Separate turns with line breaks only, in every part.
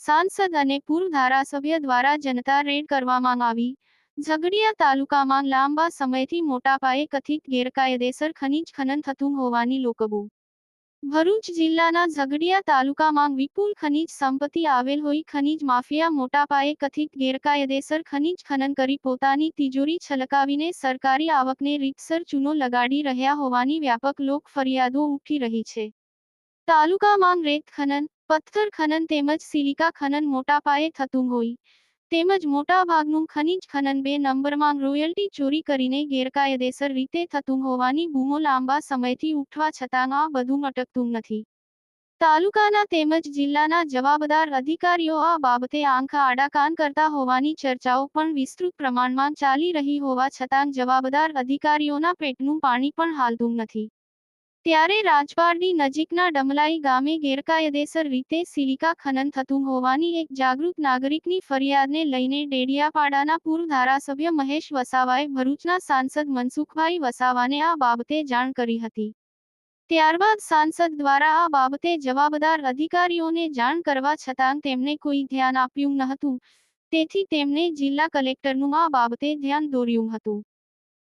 સાંસદ અને પૂર્વ ધારાસભ્ય દ્વારા જનતા રેડ કરવામાં આવી. ઝઘડિયા તાલુકામાં લાંબા સમયથી મોટા પાયે કથિત ગેરકાયદેસર ખનીજ ખનન થતું હોવાની લોકબૂ. ભરૂચ જિલ્લાના ઝઘડિયા તાલુકામાં વિપુલ ખનીજ સંપત્તિ આવેલ હોઈ ખનીજ માફિયા મોટા પાયે કથિત ગેરકાયદેસર ખનીજ ખનન કરી પોતાની તિજોરી છલકાવીને સરકારી આવકને રીતસર ચૂનો લગાડી રહ્યા હોવાની વ્યાપક લોક ફરિયાદો ઉઠી રહી છે. તાલુકામાં રેત ખનન પથ્થર ખનન તેમજ સિલિકા ખનન મોટા પાયે થતું હોય. તેમજ મોટા ભાગનું ખનીજ ખનન બે નંબરમાં રોયલ્ટી ચોરી કરીને ગેરકાયદેસર રીતે થતું હોવાની બૂમો લાંબા સમયથી ઉઠવા છતાં આ બધું અટકતું નથી. તાલુકાના તેમજ જિલ્લાના જવાબદાર અધિકારીઓ આ બાબતે આંખ આડા કાન કરતા હોવાની ચર્ચાઓ પણ વિસ્તૃત પ્રમાણમાં ચાલી રહી હોવા છતાં જવાબદાર અધિકારીઓના પેટનું પાણી પણ હાલતું નથી. ત્યારે રાજપારની નજીકના ડમલાઈ ગામે ગેરકાયદેસર રીતે સિલિકા ખનન થતું હોવાની એક જાગૃત નાગરિકની ફરિયાદને લઈને ડેડિયાપાડાના પૂર્વ ધારાસભ્ય મહેશ વસાવાએ ભરૂચના સાંસદ મનસુખભાઈ વસાવાને આ બાબતે જાણ કરી હતી. ત્યારબાદ સાંસદ દ્વારા આ બાબતે જવાબદાર અધિકારીઓને જાણ કરવા છતાં તેમને કોઈ ધ્યાન આપ્યું ન હતું તેથી તેમણે જિલ્લા કલેક્ટરનું આ બાબતે ધ્યાન દોર્યું હતું.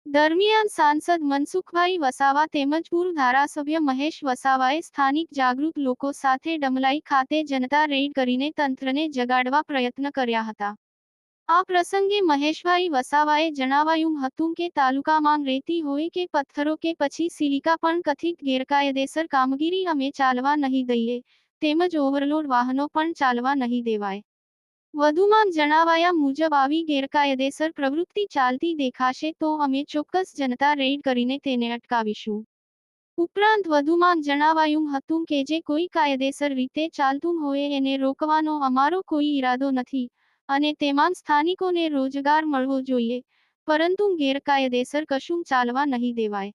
દરમિયાન સાંસદ મનસુખભાઈ વસાવા તેમજ પૂર્વ ધારાસભ્ય મહેશ વસાવાએ સ્થાનિક જાગૃત લોકો સાથે ડમલાઈ ખાતે જનતા રેડ કરીને તંત્રને જગાડવા પ્રયત્ન કર્યા હતા. આ પ્રસંગે મહેશભાઈ વસાવાએ જણાવાયું હતું કે તાલુકામાં રેતી હોય કે પથ્થરો કે પછી સિલિકા પણ કથિત ગેરકાયદેસર કામગીરી અમે ચાલવા નહીં દઈએ, તેમજ ઓવરલોડ વાહનો પણ ચાલવા નહીં દેવાય. વધુમાં જણાવાયા મુજબ આવી ગેરકાયદેસર પ્રવૃત્તિ ચાલતી દેખાશે તો અમે ચોક્કસ જનતા રેડ કરીને તેને અટકાવીશું. ઉપરાંત વધુમાં જણાવાયું હતું કે જે કોઈ કાયદેસર રીતે ચાલતું હોય એને રોકવાનો અમારો કોઈ ઈરાદો નથી અને તેમાં સ્થાનિકોને રોજગાર મળવો જોઈએ, પરંતુ ગેરકાયદેસર કશું ચાલવા નહીં દેવાય.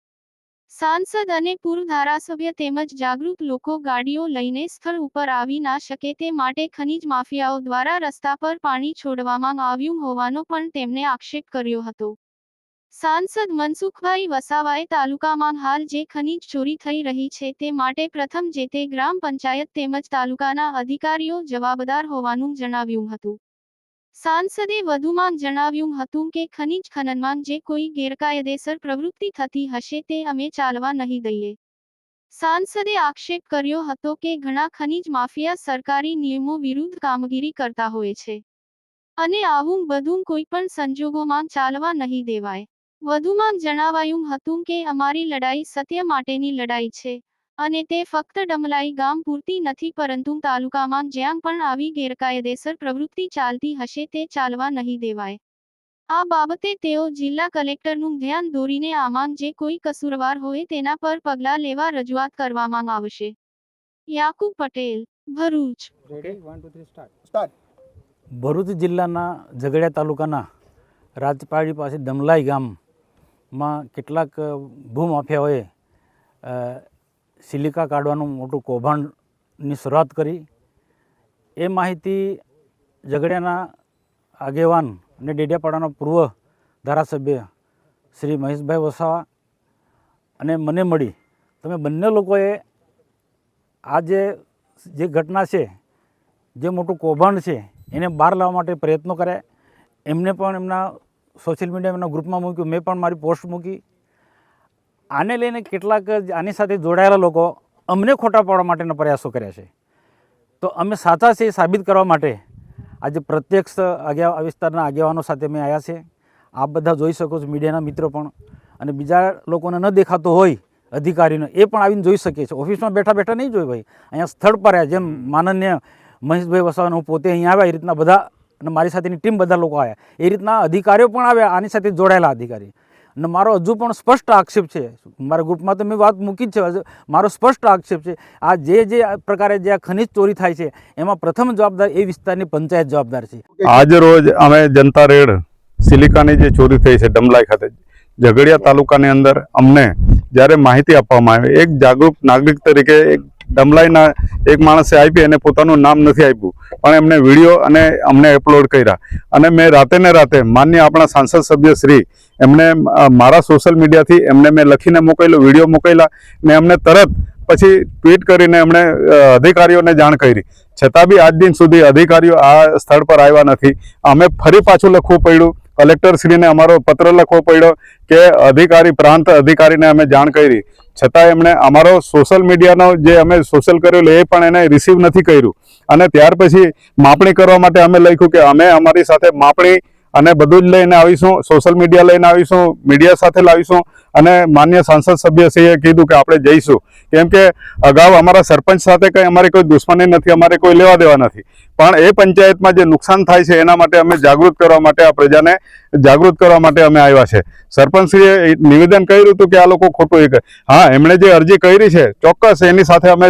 સાંસદ અને પૂર્વ ધારાસભ્ય તેમજ જાગૃત લોકો ગાડીઓ લઈને સ્થળ ઉપર આવી ના શકે તે માટે ખનીજ માફિયાઓ દ્વારા રસ્તા પર પાણી છોડવામાં આવ્યું હોવાનો પણ તેમણે આક્ષેપ કર્યો હતો. સાંસદ મનસુખભાઈ વસાવાએ તાલુકામાં હાલ જે ખનીજ ચોરી થઈ રહી છે તે માટે પ્રથમ જે તે ગ્રામ પંચાયત તેમજ તાલુકાના અધિકારીઓ જવાબદાર હોવાનું જણાવ્યું હતું. સાંસદે વધુમાં જણાવ્યું હતું કે ખનીજ ખનનમાં જે કોઈ ગેરકાયદેસર પ્રવૃત્તિ થતી હશે તે અમે ચાલવા નહીં દઈએ. સાંસદે આક્ષેપ કર્યો હતો કે ઘણા ખનીજ માફિયા સરકારી નિયમો વિરુદ્ધ કામગીરી કરતા હોય છે. અને આવું બધું કોઈ પણ સંજોગોમાં ચાલવા નહીં દેવાય. વધુમાં જણાવાયું હતું કે અમારી લડાઈ સત્ય માટેની લડાઈ છે. અને તે ફક્ત ડમલાઈ ગામ પૂરતી નથી પરંતુ તાલુકામાં જ્યાં પણ આવી ગેરકાયદેસર પ્રવૃત્તિ ચાલતી હશે તે ચાલવા નહીં દેવાય. આ બાબતે તેઓ જિલ્લા કલેક્ટરનું ધ્યાન દોરીને આમાં જે કોઈ કસૂરવાર હોય તેના પર પગલાં લેવા રજૂઆત કરવામાં આવશે. યાકુબ પટેલ ભરૂચ.
ભરૂચ જિલ્લાના ઝઘડિયા તાલુકાના રાજપાડી પાસે દમલાઈ ગામમાં કેટલાક ભૂમાફિયાઓએ અ, સિલિકા કાઢવાનું મોટું કૌભાંડની શરૂઆત કરી. એ માહિતી ઝઘડિયાના આગેવાન અને ડેડિયાપાડાના પૂર્વ ધારાસભ્ય શ્રી મહેશભાઈ વસાવા અને મને મળી. તમે બંને લોકોએ આ જે જે ઘટના છે, જે મોટું કૌભાંડ છે, એને બહાર લાવવા માટે પ્રયત્નો કર્યા. એમને પણ એમના સોશિયલ મીડિયા એમના ગ્રુપમાં મૂક્યું. મેં પણ મારી પોસ્ટ મૂકી. આને લઈને કેટલાક આની સાથે જોડાયેલા લોકો અમને ખોટા પાડવા માટેના પ્રયાસો કર્યા છે. તો અમે સાચા છે એ સાબિત કરવા માટે આજે પ્રત્યક્ષ આગેવા વિસ્તારના આગેવાનો સાથે અમે આવ્યા છે આપ બધા જોઈ શકો છો, મીડિયાના મિત્રો પણ. અને બીજા લોકોને ન દેખાતો હોય, અધિકારીને એ પણ આવીને જોઈ શકીએ છે ઓફિસમાં બેઠા બેઠા નહીં જોઈ ભાઈ. અહીંયા સ્થળ પર આવ્યા જેમ માનન્ય મહેશભાઈ વસાવાને હું પોતે અહીંયા આવ્યા, એ રીતના બધા અને મારી સાથેની ટીમ બધા લોકો આવ્યા એ રીતના અધિકારીઓ પણ આવ્યા, આની સાથે જોડાયેલા અધિકારી અને મારો હજુ પણ સ્પષ્ટ આક્ષેપ છે. મારા ગ્રુપમાં તો મેં વાત મૂકી જ છે. મારો સ્પષ્ટ આક્ષેપ છે. આ જે જે પ્રકારે જે આ ખનિજ ચોરી થાય છે, એમાં પ્રથમ જવાબદાર એ વિસ્તારની પંચાયત જવાબદાર છે.
આજ રોજ અમે જનતા રેડ સિલિકાની જે ચોરી થઈ છે, ડમલાઈ ખાતે, ઝઘડિયા તાલુકાની અંદર અમને જ્યારે માહિતી આપવામાં આવી, એક જાગૃત નાગરિક તરીકે એક ડમલાઈના એક માણસે આપી અને પોતાનું નામ નથી આપ્યું. પણ એમને વીડિયો અને અમને અપલોડ કર્યા. અને મેં રાતે ને રાતે માન્ય આપણા સાંસદ સભ્ય શ્રી, એમને મારા સોશિયલ મીડિયાથી એમને મેં લખીને મોકલ્યો, વીડિયો મોકલ્યા ને એમને તરત પછી ટ્વીટ કરીને એમણે અધિકારીઓને જાણ કરી. છતાં બી આજ દિન સુધી અધિકારીઓ આ સ્થળ પર આવ્યા નથી. અમે ફરી પાછું લખવું પડ્યું. કલેક્ટરશ્રીને અમારો પત્ર લખવો પડ્યો કે અધિકારી, પ્રાંત અધિકારીને અમે જાણ કરી. છતાં એમણે અમારો સોશિયલ મીડિયાનો જે અમે સોશિયલ કરેલું એ પણ એને રિસીવ નથી કર્યું. અને ત્યાર પછી માપણી કરવા માટે અમે લખ્યું કે અમે અમારી સાથે માપણી અને બધું જ લઈને આવીશું, સોશિયલ મીડિયા લઈને આવીશું, મીડિયા સાથે લાવીશું અને માન્ય સાંસદ સભ્યશ્રીએ કીધું કે આપણે જઈશું. કેમ કે અગાઉ અમારા સરપંચ સાથે કંઈ અમારી કોઈ દુશ્મની નથી, અમારે કોઈ લેવા દેવા નથી. પણ એ પંચાયતમાં જે નુકસાન થાય છે એના માટે અમે જાગૃત કરવા માટે આ પ્રજાને જાગૃત કરવા માટે અમે આવ્યા છે. સરપંચશ્રીએ નિવેદન કર્યું હતું કે આ લોકો ખોટું એ હા, એમણે જે અરજી કરી છે, ચોક્કસ એની સાથે અમે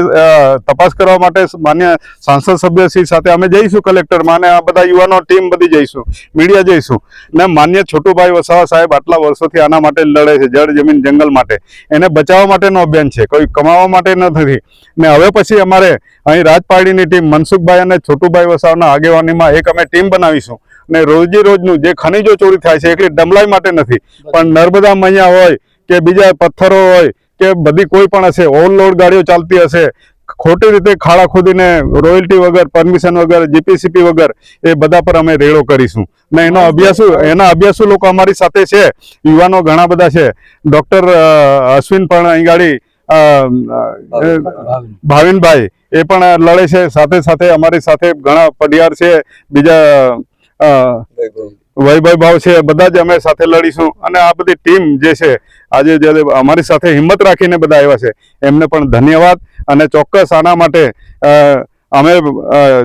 તપાસ કરવા માટે માન્ય સાંસદ સભ્યશ્રી સાથે અમે જઈશું કલેક્ટરમાં અને આ બધા યુવાનો ટીમ બધી જઈશું, મીડિયા જઈશું. ને માન્ય છોટુભાઈ વસાવા સાહેબ આટલા વર્ષોથી આના માટે લડે છે, જળ જમીન જંગલ માટે. એને બચાવવા માટેનો અભિયાન છે, કોઈ કમાવા માટે નથી. ને હવે પછી અમારે અહીં રાજપાડીની ટીમ મનસુખભાઈ અને છોટુભાઈ વસાવાના આગેવાનીમાં એક અમે ટીમ બનાવીશું. ને રોજે રોજનું જે ખનીજો ચોરી થાય છે એકલી ડમલાઈ માટે નથી. પણ નર્મદા મૈયા હોય કે બીજા પથ્થરો હોય કે બધી કોઈ પણ હશે ઓવરલોડ ગાડીઓ ચાલતી હશે ખોટી રીતે ખાડા ખોદીને રોયલ્ટી વગર પરમિશન વગર જીપીસીપી વગર એ બધા પર અમે રેડો કરીશું. ને એનો અભ્યાસુ એના અભ્યાસુ લોકો અમારી સાથે છે યુવાનો ઘણા બધા છે. ડોક્ટર અશ્વિન પણ અહીં ગાડી ભાવિનભાઈ એ પણ લડે છે સાથે સાથે અમારી સાથે ઘણા પડિયાર છે બીજા વૈભવ ભાવ છે, બધા જ અમે સાથે લડીશું. અને આ બધી ટીમ જે છે, આજે જે અમારી સાથે હિંમત રાખીને બધા આવ્યા છે, એમને પણ ધન્યવાદ. અને ચોક્કસ આના માટે અમે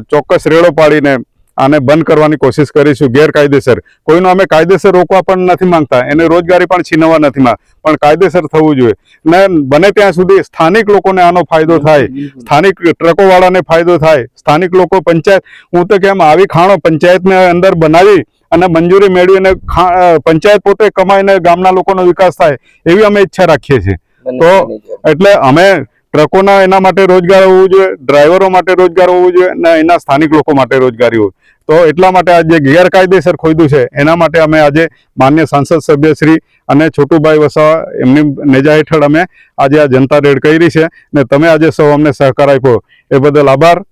ચોક્કસ રેડો પાડીને આને બંધ કરવાની કોશિશ કરીશું ગેરકાયદેસર. કોઈનો અમે કાયદેસર રોકવા પણ નથી માંગતા. એને રોજગારી પણ છીનવવા નથી માંગતા પણ કાયદેસર થવું જોઈએ. ને બને ત્યાં સુધી સ્થાનિક લોકોને આનો ફાયદો થાય. સ્થાનિક ટ્રકો વાળાને ફાયદો થાય. સ્થાનિક લોકો પંચાયત હું તો કેમ આવી ખાણો પંચાયતને અંદર બનાવી અને મંજૂરી મેળવીને ખા- પંચાયત પોતે કમાઈને ગામના લોકોનો વિકાસ થાય એવી અમે ઈચ્છા રાખીએ છીએ. તો એટલે અમે ટ્રકોના એના માટે રોજગાર હોવું જોઈએ ડ્રાઈવરો માટે રોજગાર હોવું જોઈએ અને એના સ્થાનિક લોકો માટે રોજગારી હોય. તો એટલા માટે આ જે ગેરકાયદેસર ખોદ્યું છે, એના માટે અમે આજે માન્ય સાંસદ સભ્યશ્રી અને છોટુભાઈ વસાવા એમની નેજા હેઠળ અમે આજે આ જનતા રેડ કરી છે. ને તમે આજે સૌ અમને સહકાર આપ્યો. એ બદલ આભાર.